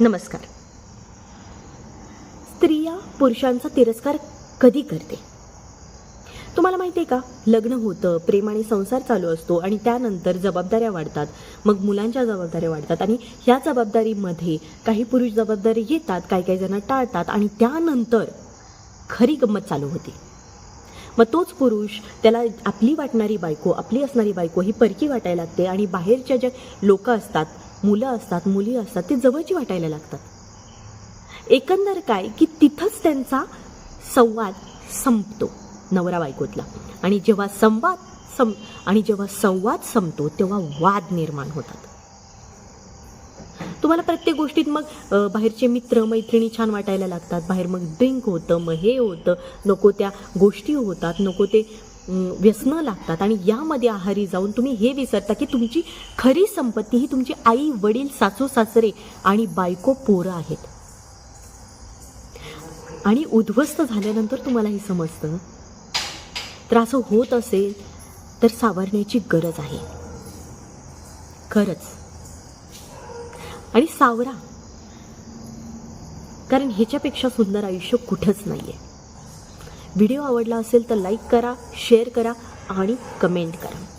नमस्कार. स्त्रिया पुरुषांचा तिरस्कार कधी करते? तुम्हाला माहिती आहे का? लग्न होतं प्रेम आणि संसार चालू असतो आणि त्यानंतर जबाबदाऱ्या वाढतात. मग मुलांच्या जबाबदाऱ्या वाढतात आणि ह्या जबाबदारीमध्ये काही पुरुष जबाबदारी घेतात काही काही जण टाळतात आणि त्यानंतर खरी गंमत चालू होते. मग तोच पुरुष त्याला आपली वाटणारी बायको आपली असणारी बायको ही परकी वाटायला लागते आणि बाहेरच्या ज्या लोक असतात मुलं असतात मुली असतात ते जवळची वाटायला लागतात. एकंदर काय की तिथंच त्यांचा संवाद संपतो नवरा बायकोतला. आणि जेव्हा संवाद सं आणि जेव्हा संवाद संपतो तेव्हा वाद निर्माण होतात. तुम्हाला प्रत्येक गोष्टीत मग बाहेरचे मित्र मैत्रिणी छान वाटायला लागतात. बाहेर मग ड्रिंक होतं मग हे होतं. नको त्या गोष्टी होतात नको ते व्यसनं लागतात आणि यामध्ये आहारी जाऊन तुम्ही हे विसरता की तुमची खरी संपत्ती ही तुमची आई वडील सासू सासरे आणि बायको पोरं आहेत. आणि उद्ध्वस्त झाल्यानंतर तुम्हाला हे समजतं तर असं होत असेल तर सावरण्याची गरज आहे. खरंच. आणि सावरा. कारण ह्याच्यापेक्षा सुंदर आयुष्य कुठंच नाही आहे व्हिडिओ आवडला असेल तर लाईक करा शेअर करा आणि कमेंट करा.